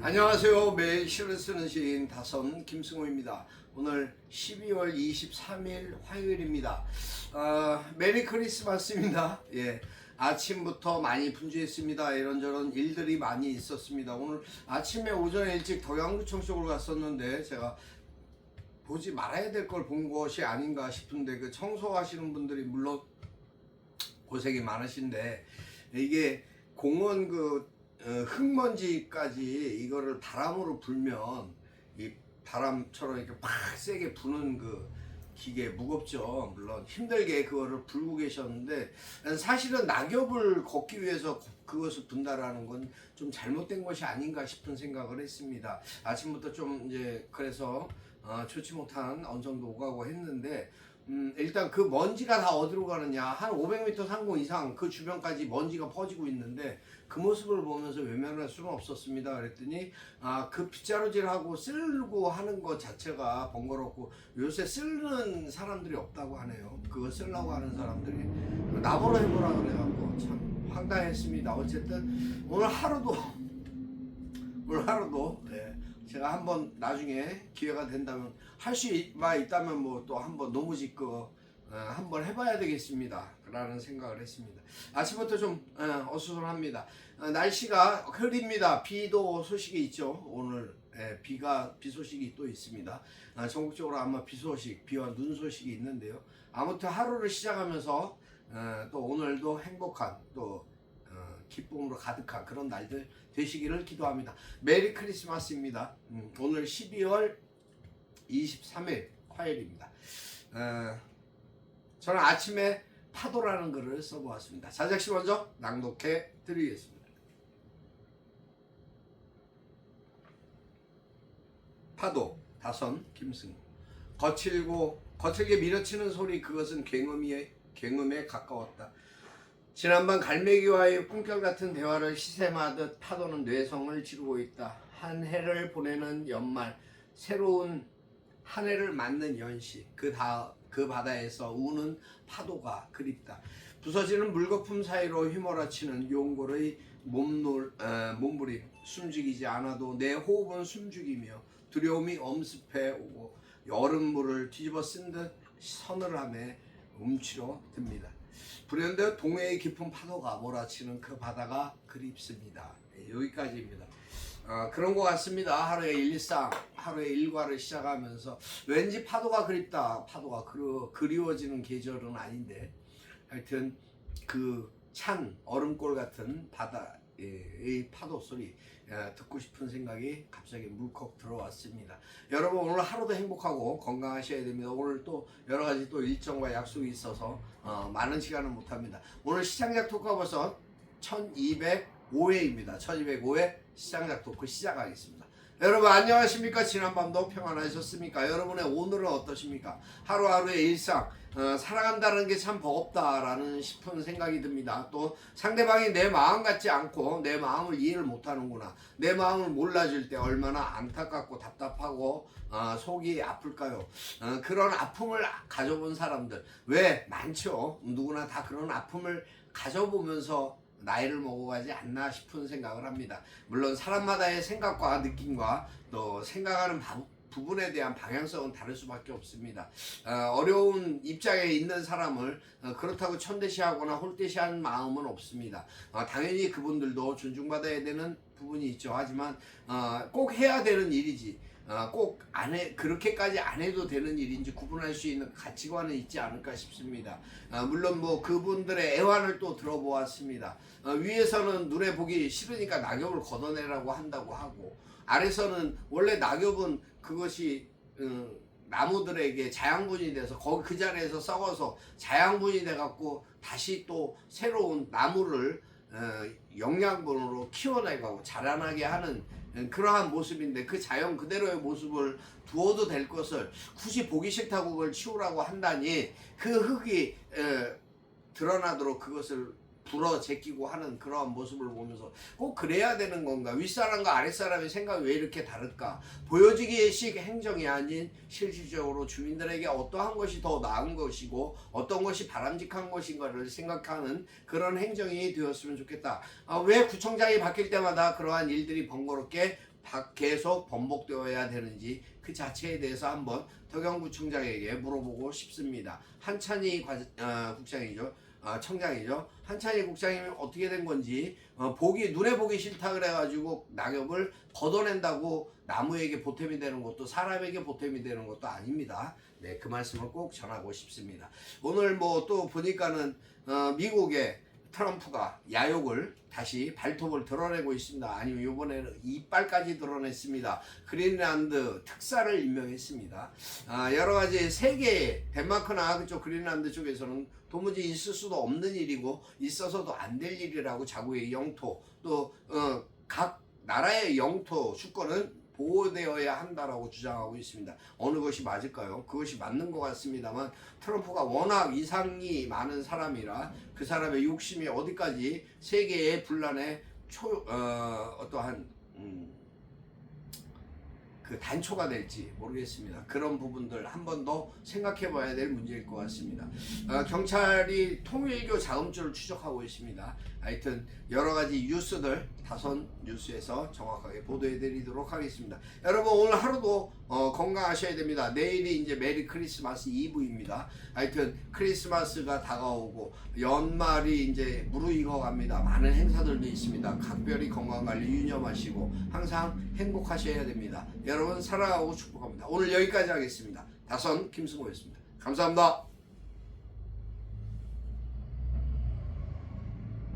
안녕하세요. 매일 시를 쓰는 시인 다선 김승호입니다. 오늘 12월 23일 화요일입니다. 어, 메리 크리스마스입니다. 예. 아침부터 많이 분주했습니다. 이런저런 일들이 많이 있었습니다. 오늘 아침에 오전에 일찍 덕양구청 쪽으로 갔었는데 제가 보지 말아야 될 걸 본 것이 아닌가 싶은데 그 청소하시는 분들이 물론 고생이 많으신데 이게 공원 그 어, 흙먼지까지 이거를 바람으로 불면 이 바람처럼 이렇게 팍 세게 부는 그 기계 무겁죠. 물론 힘들게 그거를 불고 계셨는데 사실은 낙엽을 걷기 위해서 그것을 분다라는 건 좀 잘못된 것이 아닌가 싶은 생각을 했습니다. 아침부터 좀 이제 그래서 어, 좋지 못한 언성도 오가고 했는데 음, 일단 그 먼지가 다 어디로 가느냐. 한 500m 상공 이상 그 주변까지 먼지가 퍼지고 있는데 그 모습을 보면서 외면할 수는 없었습니다. 그랬더니 아, 그 빗자루질하고 쓸고 하는 것 자체가 번거롭고 요새 쓰는 사람들이 없다고 하네요. 그거 쓰려고 하는 사람들이. 나보러 해보라 그래갖고 참 황당했습니다. 어쨌든 오늘 하루도 오늘 하루도 예, 제가 한번 나중에 기회가 된다면 할 수가 있다면 뭐 또 한번 너무 짓고 어, 한번 해봐야 되겠습니다. 라는 생각을 했습니다. 아침부터 좀 어, 어수선합니다. 어, 날씨가 흐립니다. 비도 소식이 있죠. 오늘 예, 비가 비 소식이 또 있습니다. 아, 전국적으로 아마 비 소식, 비와 눈 소식이 있는데요. 아무튼 하루를 시작하면서 어, 또 오늘도 행복한 또 어, 기쁨으로 가득한 그런 날들 되시기를 기도합니다. 메리 크리스마스입니다. 음, 오늘 12월 23일 화요일입니다. 어, 저는 아침에 파도라는 글을 써보았습니다. 자작시 먼저 낭독해 드리겠습니다. 파도 다선 김승 거칠고 거칠게 밀어치는 소리 그것은 굉음이 굉음에 가까웠다. 지난밤 갈매기와의 꿈결 같은 대화를 시샘하듯 파도는 뇌성을 지르고 있다. 한 해를 보내는 연말, 새로운 한 해를 맞는 연시, 그 다, 그 바다에서 우는 파도가 그립다. 부서지는 물거품 사이로 휘몰아치는 용골의 몸놀, 어, 몸부림, 숨죽이지 않아도 내 호흡은 숨죽이며 두려움이 엄습해 오고 여름물을 뒤집어 쓴 듯 서늘함에 움츠러 듭니다. 불현듯 동해의 깊은 파도가 몰아치는 그 바다가 그립습니다. 예, 여기까지입니다. 어, 그런 것 같습니다. 하루의 일상, 하루의 일과를 시작하면서 왠지 파도가 그립다. 파도가 그리, 그리워지는 계절은 아닌데 하여튼 그 찬 얼음골 같은 바다 의 파도 소리 예, 듣고 싶은 생각이 갑자기 물컥 들어왔습니다. 여러분 오늘 하루도 행복하고 건강하셔야 됩니다. 오늘 또 여러 가지 또 일정과 약속이 있어서 어, 많은 시간을 못합니다. 오늘 시장작 토크가 벌써 1205회입니다. 1205회 시장작 토크 시작하겠습니다. 여러분 안녕하십니까? 지난밤도 평안하셨습니까? 여러분의 오늘은 어떠십니까? 하루하루의 일상 어, 살아간다는 게 참 버겁다라는 싶은 생각이 듭니다. 또 상대방이 내 마음 같지 않고 내 마음을 이해를 못하는구나. 내 마음을 몰라줄 때 얼마나 안타깝고 답답하고 어, 속이 아플까요? 어, 그런 아픔을 가져본 사람들 왜 많죠? 누구나 다 그런 아픔을 가져보면서 나이를 먹어가지 않나 싶은 생각을 합니다. 물론 사람마다의 생각과 느낌과 또 생각하는 바- 부분에 대한 방향성은 다를 수밖에 없습니다. 어, 려운 입장에 있는 사람을 어, 그렇다고 천대시하거나 홀대시하는 마음은 없습니다. 어, 당연히 그분들도 존중받아야 되는 부분이 있죠. 하지만 어, 꼭 해야 되는 일이지. 어, 꼭안 해, 그렇게까지 안 해도 되는 일인지 구분할 수 있는 가치관은 있지 않을까 싶습니다. 어, 물론 뭐 그분들의 애환을 또 들어보았습니다. 어, 위에서는 눈에 보기 싫으니까 낙엽을 걷어내라고 한다고 하고, 아래서는 원래 낙엽은 그것이, 어, 나무들에게 자양분이 돼서 거기 그 자리에서 썩어서 자양분이 돼갖고 다시 또 새로운 나무를 어, 영양분으로 키워내가고 자라나게 하는 어, 그러한 모습인데 그 자연 그대로의 모습을 두어도 될 것을 굳이 보기 싫다고 그걸 치우라고 한다니 그 흙이 어, 드러나도록 그것을 불어 제끼고 하는 그러한 모습을 보면서 꼭 그래야 되는 건가 윗사람과 아랫사람의 생각이 왜 이렇게 다를까 보여지기식 행정이 아닌 실질적으로 주민들에게 어떠한 것이 더 나은 것이고 어떤 것이 바람직한 것인가를 생각하는 그런 행정이 되었으면 좋겠다 아, 왜 구청장이 바뀔 때마다 그러한 일들이 번거롭게 바- 계속 번복되어야 되는지 그 자체에 대해서 한번 덕영구청장에게 물어보고 싶습니다. 한찬희 과- 어, 국장이죠. 아, 청장이죠. 한찬희 국장님이 어떻게 된 건지 어, 보기 눈에 보기 싫다 그래가지고 낙엽을 걷어낸다고 나무에게 보탬이 되는 것도 사람에게 보탬이 되는 것도 아닙니다. 네, 그 말씀을 꼭 전하고 싶습니다. 오늘 뭐 또 보니까는 어, 미국의 트럼프가 야욕을 다시 발톱을 드러내고 있습니다. 아니면 이번에는 이빨까지 드러냈습니다. 그린란드 특사를 임명했습니다. 아, 여러 가지 세계 덴마크나 그쪽 그린란드 쪽에서는 도무지 있을 수도 없는 일이고 있어서도 안 될 일이라고 자국의 영토 또각 나라의 영토 주권은 보호되어야 한다라고 주장하고 있습니다. 어느 것이 맞을까요? 그것이 맞는 것 같습니다만 트럼프가 워낙 이상이 많은 사람이라 그 사람의 욕심이 어디까지 세계의 분란의 초 어, 어떠한 음, 그 단초가 될지 모르겠습니다. 그런 부분들 한 번 더 생각해 봐야 될 문제일 것 같습니다. 어, 경찰이 통일교 자금줄을 추적하고 있습니다. 하여튼 여러 가지 뉴스들 다선 뉴스에서 정확하게 보도해 드리도록 하겠습니다. 여러분 오늘 하루도 어, 건강하셔야 됩니다. 내일이 이제 메리 크리스마스 이브입니다. 하여튼 크리스마스가 다가오고 연말이 이제 무르익어 갑니다. 많은 행사들도 있습니다. 각별히 건강 관리 유념하시고 항상 행복하셔야 됩니다. 여러분 사랑하고 축복합니다. 오늘 여기까지 하겠습니다. 다선 김승호였습니다. 감사합니다.